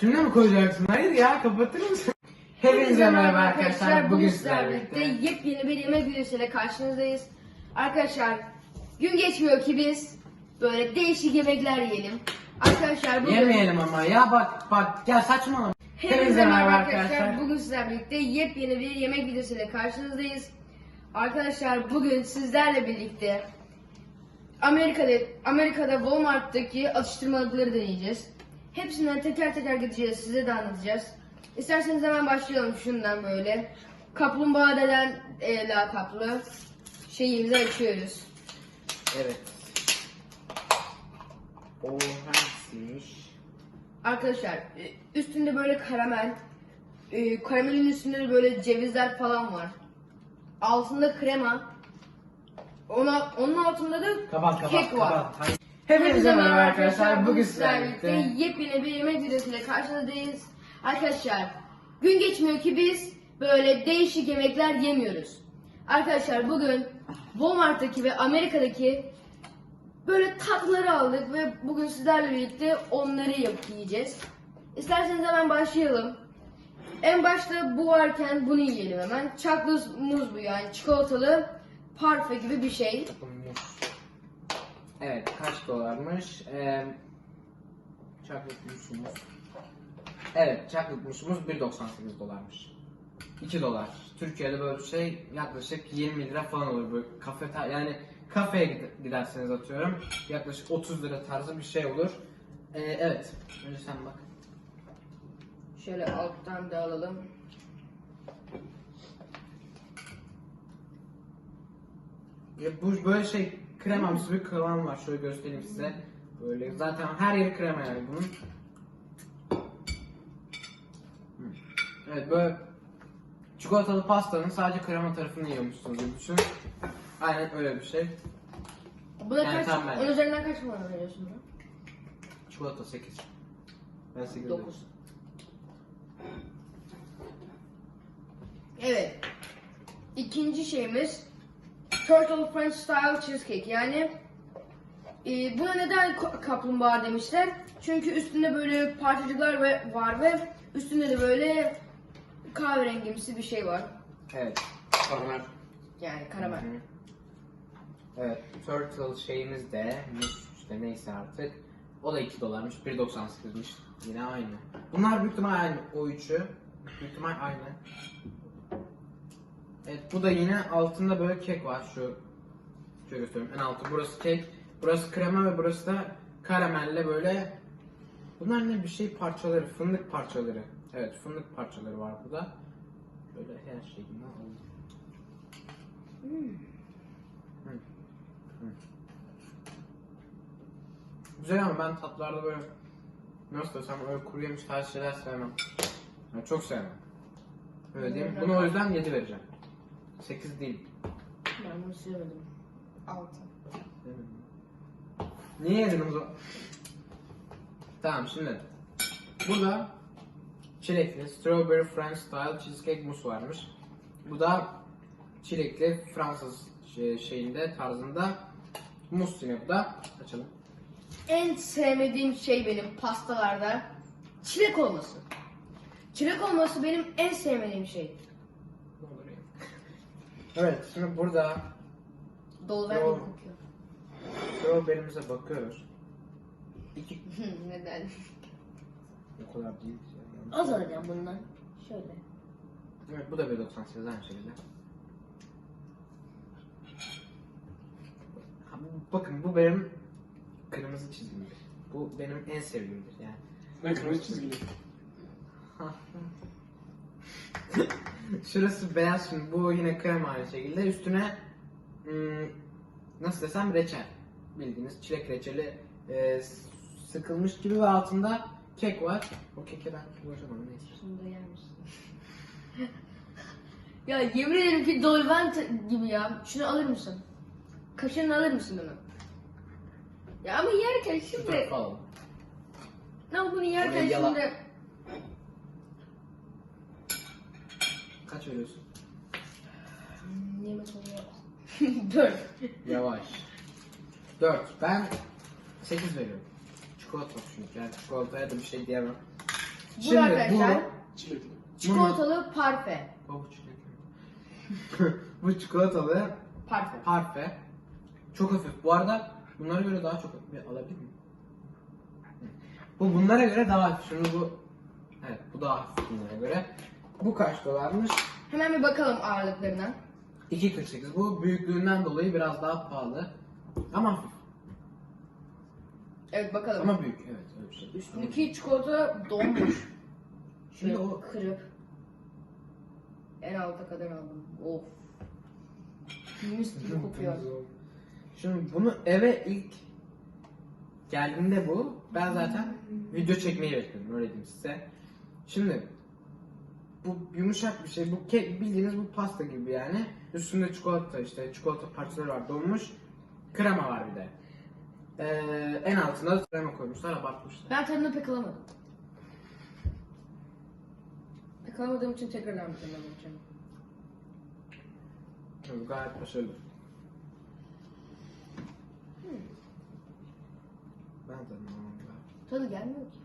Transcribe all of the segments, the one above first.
Şimdi mi koyacaksın? Hayır ya kapatır mısın? Hepinize merhaba arkadaşlar. Bugün sizlerle birlikte yepyeni bir yemek videosuyla karşınızdayız. Arkadaşlar gün geçmiyor ki biz böyle değişik yemekler yiyelim. Arkadaşlar bugün yemeyelim ama ya bak bak gel saçmalama. Hepinize merhaba arkadaşlar. Bugün sizlerle birlikte yepyeni bir yemek videosuyla karşınızdayız. Arkadaşlar bugün sizlerle birlikte Amerika'da Amerika'da Walmart'taki atıştırmalıkları deneyeceğiz. Hepsinden teker teker gideceğiz, size de anlatacağız. İsterseniz hemen başlayalım şundan böyle. Kaplumbağa deden e, lakaplı şeyimizi açıyoruz. Evet. O hangisiymiş? Arkadaşlar e, üstünde böyle karamel, e, karamelin üstünde de böyle cevizler falan var. Altında krema, ona, onun altında da Kapat kapat kek var. Hayır. Hepinize merhaba arkadaşlar. Bugün sizlerle birlikte yepyeni bir yemek videosuyla karşınızdayız. Arkadaşlar gün geçmiyor ki biz böyle değişik yemekler yemiyoruz. Arkadaşlar bugün Walmart'taki ve Amerika'daki böyle tatlıları aldık ve bugün sizlerle birlikte onları yapıp yiyeceğiz. İsterseniz hemen başlayalım. En başta bu varken bunu yiyelim hemen. Chocolate muz bu yani çikolatalı parfe gibi bir şey. Evet kaç dolarmış? Ee, chocolate mousse. Evet chocolate mousse'umuz 1.98 dolarmış. 2 dolar. Türkiye'de böyle bir şey yaklaşık 20 lira falan olur böyle kafe yani kafeye gid- giderseniz atıyorum yaklaşık 30 lira tarzı bir şey olur. Ee, evet. Önce sen bak. Şöyle alttan da alalım. Ya bu böyle şey kremamsı bir kıvam var. Şöyle göstereyim size. Böyle zaten her yeri krema yani bunun. Evet böyle çikolatalı pastanın sadece krema tarafını yiyormuşsunuz gibi düşünün. Aynen öyle bir şey. Bu da Yani kaç? tam ben. Onun üzerinden kaç puan veriyorsun buna? Çikolata 8. Ben 8 9. Evet. İkinci şeyimiz Turtle French Style Cheesecake. Yani e, buna neden ka- kaplumbağa demişler? Çünkü üstünde böyle parçacıklar ve var ve üstünde de böyle kahverengimsi bir şey var. Evet. Karamel. Yani karamel. Hı hı. Evet, Turtle şeyimiz de işte neyse artık. O da 2 dolarmış, 1.98'miş. Yine aynı. Bunlar büyük ihtimal aynı. O üçü büyük ihtimal aynı. Evet, bu da yine altında böyle kek var şu. Şöyle göstereyim. En altı burası kek, burası krema ve burası da karamelle böyle. Bunlar ne bir şey parçaları, fındık parçaları. Evet, fındık parçaları var burada. Şöyle her şeyinden alalım. Güzel ama ben tatlılarda böyle nasıl desem öyle kuru yemiş tarzı şeyler sevmem. Yani çok sevmem. Öyle diyeyim. Bunu o yüzden 7 vereceğim. 8 değil. Ben bunu sevmedim. 6. Niye yedin o zaman? Tamam şimdi. Burada çilekli strawberry French style cheesecake mousse varmış. Bu da çilekli Fransız şey- şeyinde tarzında mousse yine bu da. Açalım. En sevmediğim şey benim pastalarda çilek olması. Çilek olması benim en sevmediğim şey. Ne olur ya. Evet şimdi burada Dolu Yo. vermeyi kokuyor. strawberry'mize bakıyoruz. İki Neden? o kadar değil. Yani. Az alacağım bundan. Şöyle. Evet bu da 1.98 aynı şekilde. Ha, bu- Bakın bu benim kırmızı çizgimdir. Bu benim en sevdiğimdir yani. Ben kırmızı çizgili. Şurası beyaz şimdi bu yine krema aynı şekilde. Üstüne hmm, nasıl desem reçel. Bildiğiniz çilek reçeli e, sıkılmış gibi ve altında kek var. O keke ben ulaşamam neyse. Şunu da ya yemin ederim ki Dolvent gibi ya. Şunu alır mısın? Kaşığını alır mısın bunu? Ya ama yerken Şu şimdi... tarafa alalım. Ne bunu yerken Orayı yala. şimdi... Kaç veriyorsun? Yemek oluyor. Dört. Yavaş. 4. Ben 8 veriyorum. Çikolata çünkü yani çikolataya da bir şey diyemem. Bu arkadaşlar Çilekli. çikolatalı parfe. Bu, bu çilekli. bu çikolatalı Parfe. parfe. Çok hafif. Bu arada bunlara göre daha çok bir alabilir miyim? Bu bunlara göre daha hafif. Şimdi bu Evet bu daha hafif bunlara göre. Bu kaç dolarmış? Hemen bir bakalım ağırlıklarına. 2.48. Bu büyüklüğünden dolayı biraz daha pahalı. Ama hafif. Evet bakalım. Ama büyük. Evet öyle bir şey. Üstündeki çikolata donmuş. Şimdi Şöyle o kırıp en alta kadar aldım. Of. Mis gibi kokuyor. Şimdi bunu eve ilk geldiğinde bu ben zaten video çekmeyi bekliyorum öyle diyeyim size. Şimdi bu yumuşak bir şey. Bu kek bildiğiniz bu pasta gibi yani. Üstünde çikolata işte çikolata parçaları var donmuş. Krema var bir de. Ee, en altına da krema koymuşlar abartmışlar. Ben tadını pek alamadım. Pek alamadığım için tekrardan bir tadına bakacağım. Yani gayet başarılı. Ben de anlamadım. Tadı gelmiyor ki.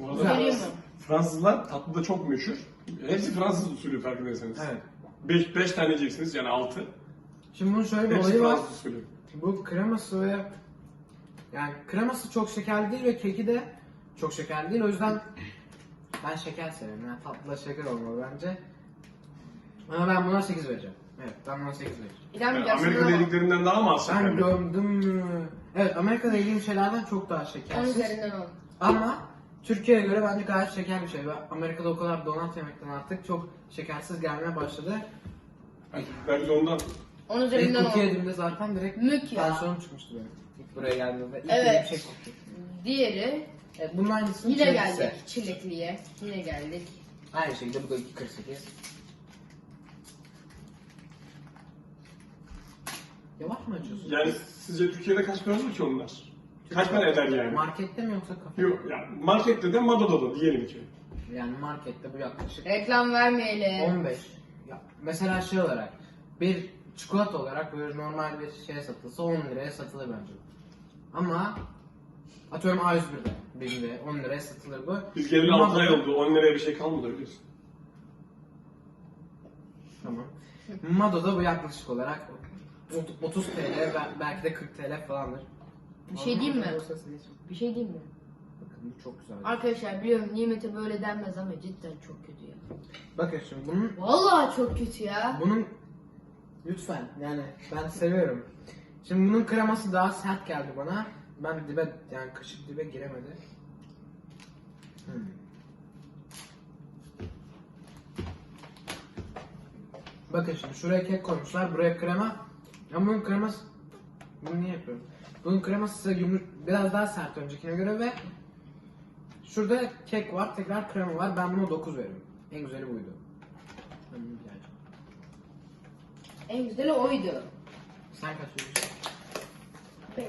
Bu arada Güzel. Fransızlar tatlıda çok meşhur. Hepsi Fransız usulü farkındaysanız. Evet. 5 beş tane yiyeceksiniz yani 6. Şimdi bunun şöyle bir Hepsi olayı var. Fransız usulü. Bu kreması ve yani kreması çok şekerli değil ve keki de çok şekerli değil. O yüzden ben şeker severim. Yani tatlıda şeker olmalı bence. Ama ben buna 8 vereceğim. Evet ben buna 8 vereceğim. Yani İnanmayacaksın Amerika'da yediklerinden daha mı az Ben şekerli? Evet Amerika'da yediğim şeylerden çok daha 10 şekersiz. üzerinden 10. Ama Türkiye'ye göre bence gayet şeker bir şey. Amerika'da o kadar donat yemekten artık çok şekersiz gelmeye başladı. Belki ondan. 10 İlk üzerinden kuki 10. yediğimde zaten direkt Mük ya. tansiyonum çıkmıştı benim. İlk buraya geldiğimde. İlk Evet. yediğim şey. Diğeri Evet, bunun aynısını yine çevirse. geldik çilekliye. Yine geldik. Aynı şekilde bu da 2.48. Yavaş mı açıyorsun? Yani sizce Türkiye'de kaç para olur ki onlar? Kaç para eder yani? Markette mi yoksa kafe? Yok yani markette de Mado'da da diyelim ki. Yani markette bu yaklaşık Reklam vermeyelim. 15. Ya, mesela şey olarak bir çikolata olarak böyle normal bir şeye satılsa 10 liraya satılır bence. Ama atıyorum A101'de birinde 10 liraya satılır bu. Biz geleli Mado'da- 6 ay oldu 10 liraya bir şey kalmadı biliyorsun. Tamam. Mado'da bu yaklaşık olarak 30 TL belki de 40 TL falandır. Bir şey diyeyim mi? Bakın Bir şey diyeyim mi? bu çok güzel. Arkadaşlar biliyorum nimete böyle denmez ama cidden çok kötü ya. Bakın şimdi bunun Vallahi çok kötü ya. bunun lütfen yani ben seviyorum. Şimdi bunun kreması daha sert geldi bana. Ben dibe yani kaşık dibe giremedi. Hmm. Bakın şimdi şuraya kek koymuşlar, buraya krema. Ama bunun kreması... Bunu niye yapıyorum? Bunun kreması size yumru... biraz daha sert öncekine göre ve şurada kek var, tekrar krema var. Ben buna 9 veriyorum. En güzeli buydu. En güzeli oydu. Sen kaç veriyorsun? 5.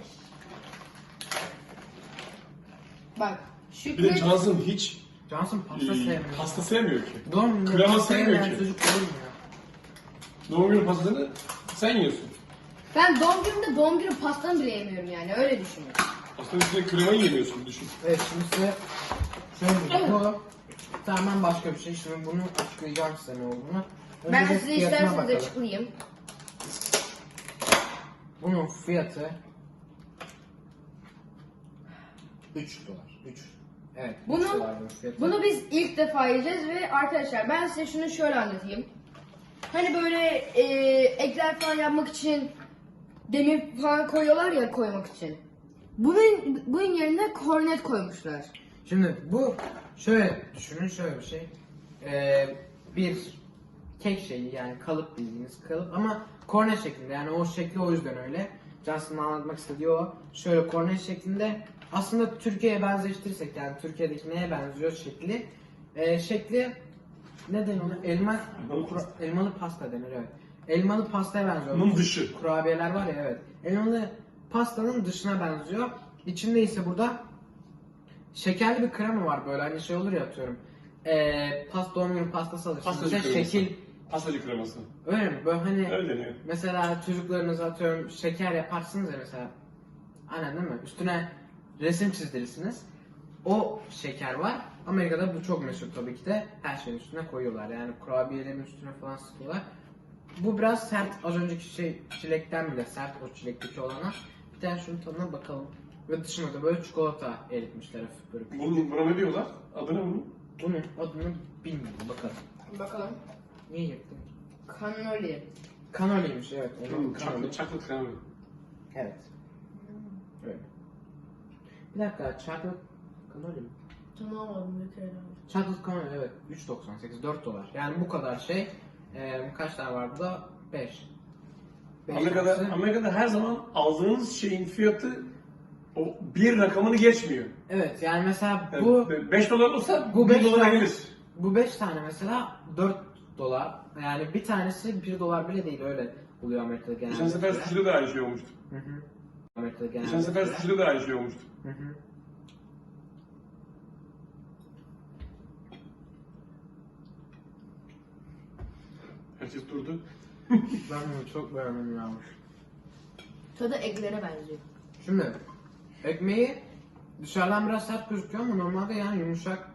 Bak Bir de Şükrü Johnson hiç Johnson pasta e, sevmiyor. pasta sevmiyor ki. Doğum günü Krema sevmiyor ki. Çocuk olur mu ya? Doğum günü pastasını sen yiyorsun. Ben doğum günümde doğum günü pastamı bile yemiyorum yani öyle düşünün. Aslında üstüne kremayı yemiyorsun düşün. Evet şimdi size şöyle diyeyim. Bu tamamen başka bir şey. Şimdi bunu açıklayacağım size ne olduğunu. Önce Ben bir size fiyatına isterseniz bakalım. açıklayayım. Bunun fiyatı 3 dolar. 3. Evet. üç Bunu- dolar bunun fiyatı. Bunu biz ilk defa yiyeceğiz ve arkadaşlar ben size şunu şöyle anlatayım. Hani böyle e, ekler falan yapmak için demir falan koyuyorlar ya koymak için. Bunun bunun yerine kornet koymuşlar. Şimdi bu şöyle düşünün şöyle bir şey. Ee, bir kek şeyi yani kalıp bildiğiniz kalıp ama kornet şeklinde yani o şekli o yüzden öyle. Johnson'ın anlatmak istediği o. Şöyle kornet şeklinde aslında Türkiye'ye benzeştirirsek yani Türkiye'deki neye benziyor şekli? Ee, şekli ne denir ona? Elma, Elmalı kura- pasta. elmalı pasta denir evet. Elmalı pastaya benziyor. Bunun Bu dışı. Kurabiyeler var ya evet. Elmalı pastanın dışına benziyor. İçinde ise burada şekerli bir krema var böyle hani şey olur ya atıyorum. Ee, pasta doğum günü pastası alırsın. Pastacı İşte kreması. şekil Pastacı kreması. Öyle mi? Böyle hani Öyle deniyor. mesela çocuklarınıza atıyorum şeker yaparsınız ya mesela. Aynen değil mi? Üstüne resim çizdirirsiniz. O şeker var. Amerika'da bu çok meşhur tabii ki de. Her şeyin üstüne koyuyorlar. Yani kurabiyelerin üstüne falan sıkıyorlar. Bu biraz sert. Az önceki şey çilekten bile sert o çilekteki olana. Bir tane şunun tadına bakalım. Ve dışına da böyle çikolata eritmişler hafif böyle. Bunun, buna ne diyorlar? Adı ne bunun? Bunun adını bilmiyorum bakalım. Bakalım. Niye yırttın? Cannoli. Kanoliymiş evet. Onun Hmm, kanoli. Chocolate, chocolate. Evet. Öyle. Bir dakika, chocolate cannoli mi? Tanımadım bir kere. Chocolate cannoli evet 3.98 4 dolar. Yani bu kadar şey. Ee, kaç tane var burada? 5. Amerika'da, Amerika'da her zaman aldığınız şeyin fiyatı o bir rakamını geçmiyor. Evet yani mesela Yani bu 5 dolar olsa bu bu beş 1 dolara tane- gelir. bu 5 tane mesela 4 dolar. Yani bir tanesi 1 dolar bile değil öyle oluyor Amerika'da genelde. Geçen sefer sushi'de de aynı şey olmuştu. Hı hı. Amerika'da genelde. Geçen sefer sushi'de de aynı şey olmuştu. Hı hı. Herkes durdu. Ben bunu çok beğendim ya. Tadı eklere benziyor. Şimdi ekmeği dışarıdan biraz sert gözüküyor ama normalde yani yumuşak.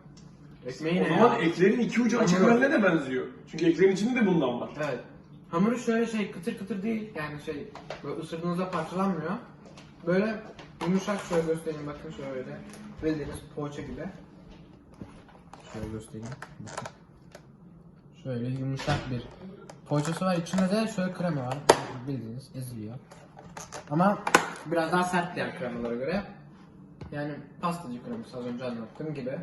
Ekmeği o ne zaman ya? eklerin iki ucu açık Hamuru. haline de benziyor. Çünkü eklerin içinde de bundan var. Evet. Hamuru şöyle şey kıtır kıtır değil. Yani şey böyle ısırdığınızda parçalanmıyor. Böyle yumuşak şöyle göstereyim bakın şöyle. Bildiğiniz poğaça gibi. Şöyle göstereyim. Bakın. Şöyle yumuşak bir poğaçası var. İçinde de şöyle krema var. Bildiğiniz eziliyor. Ama biraz daha sert diğer kremalara göre. Yani pastacı kreması az önce anlattığım gibi.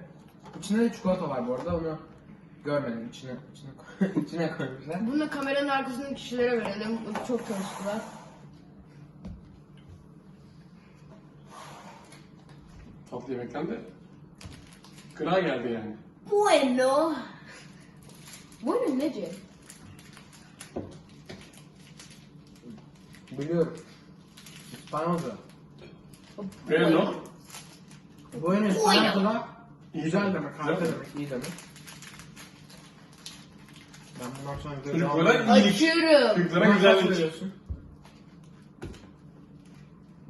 İçinde de çikolata var bu arada. Onu görmedim. İçine içine, koy- içine koymuşlar. Bunu da kameranın arkasındaki kişilere verelim. Çok çalıştılar. Tatlı yemekten de gına geldi yani. Bueno. Bueno nece? Biliyorum. İspanyolca. Bueno. Bueno İspanyolca'da güzel demek, demek, güzel harika demek. iyi demek. Ben bundan sonra göz Çocuklara almayayım. iyilik. Açıyorum. Çocuklara Buna kaç güzellik. veriyorsun?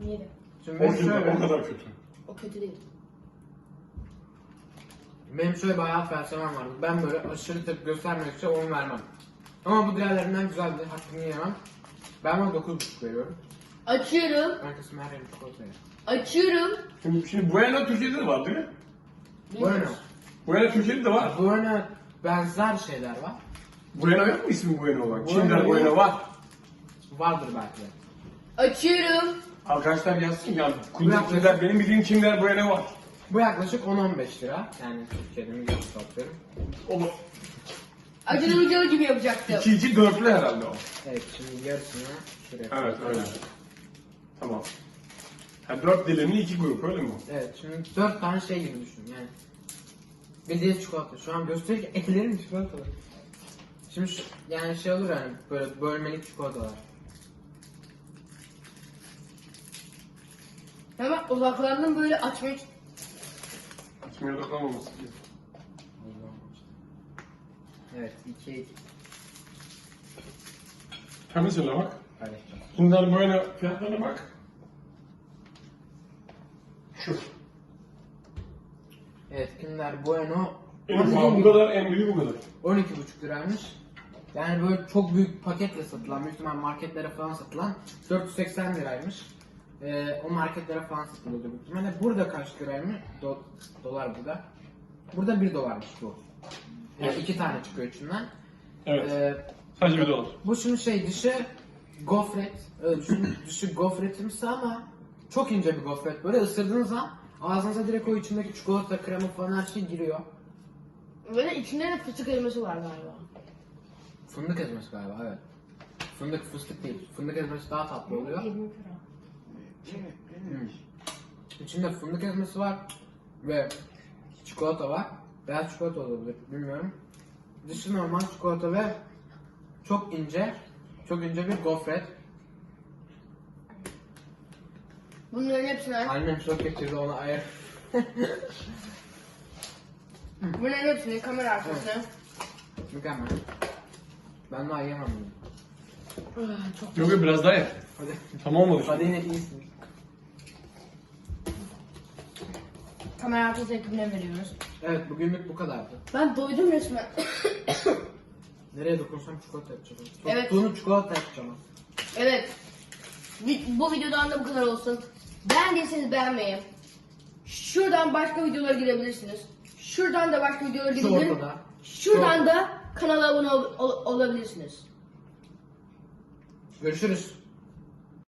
Yedi. Şimdi O, benim kadar- o şöyle, kadar kötü. O kötü değil. Benim şöyle bir hayat felsefem var. Ben böyle aşırı tepki göstermedikçe onu vermem. Ama bu diğerlerinden güzeldi, hakkını yemem. Ben buna 9.5 veriyorum. Açıyorum. Herkes Meryem çikolataya. Açıyorum. Şimdi, şimdi Bueno Türkiye'de de var değil mi? Bueno. Bueno Türkiye'de de var. Bueno benzer şeyler var. Bueno yok mu ismi Bueno olan? Bueno Kinder yok. Bueno var. Vardır belki de. Açıyorum. Arkadaşlar yazsın ya. Kinder, benim bildiğim Kinder Bueno var. Bu yaklaşık 10-15 lira. Yani Türkiye'nin bir saatleri. O Acılı ucalı gibi yapacaktım. iki iki dörtlü herhalde o. Evet şimdi yarısını şuraya Evet koyalım. öyle. Tamam. Ha, dört dilimli iki grup öyle mi? Evet şimdi dört tane şey gibi düşün yani. Bildiğiniz çikolata. Şu an gösteriyor ki ellerim çikolatalı. Şimdi şu, yani şey olur yani böyle bölmelik çikolatalar. Hemen uzaklardan böyle açmaya Açmaya odaklanmaması gibi. Evet iki Hem mesela bak. paylaşacağım. Kinder Bueno fiyatlarına bak. Şu. Evet Kinder Bueno En ufak bu kadar, en büyüğü bu kadar. 12,5 liraymış. Yani böyle çok büyük paketle satılan, büyük ihtimal marketlere falan satılan 480 liraymış. Ee, o marketlere falan satılıyordu büyük ihtimalle. Burada kaç liraymış? Do- dolar burada. Burada 1 dolarmış bu. Yani iki tane çıkıyor içinden. Evet. Ee, Sadece bir dolar. bu şimdi şey dışı gofret. Öyle düşün. dışı gofretimsi ama çok ince bir gofret. Böyle ısırdığınız zaman ağzınıza direkt o içindeki çikolata, krema falan her şey giriyor. Böyle içinde de fıstık elması var galiba. Fındık ezmesi galiba evet. Fındık fıstık değil. Fındık ezmesi daha tatlı oluyor. 20 lira. Hmm. İçinde fındık ezmesi var ve çikolata var. Beyaz çikolata olabilir bilmiyorum. Dışı normal çikolata ve çok ince, çok ince bir gofret. Bunların hepsine, Annem çok getirdi onu ayır. bunların hepsini kamera arkasına Mükemmel. Ben daha yiyemem bunu. Çok Yok yok biraz daha ye. Hadi. Tam olmadı. Hadi yine iyisin. Kamera arkası ekibine veriyoruz. Evet bugünlük bu kadardı. Ben doydum resmen. Nereye dokunsam çikolata yapacağım. Evet. Tuttuğunu çikolata yapacağım. evet. Vi- Bu videodan da bu kadar olsun. Beğendiyseniz beğenmeyi. Şuradan başka videolara girebilirsiniz. Şuradan da başka videolara Şu gidebilir. ortada. Şuradan da kanala abone ol- ol- olabilirsiniz. Görüşürüz.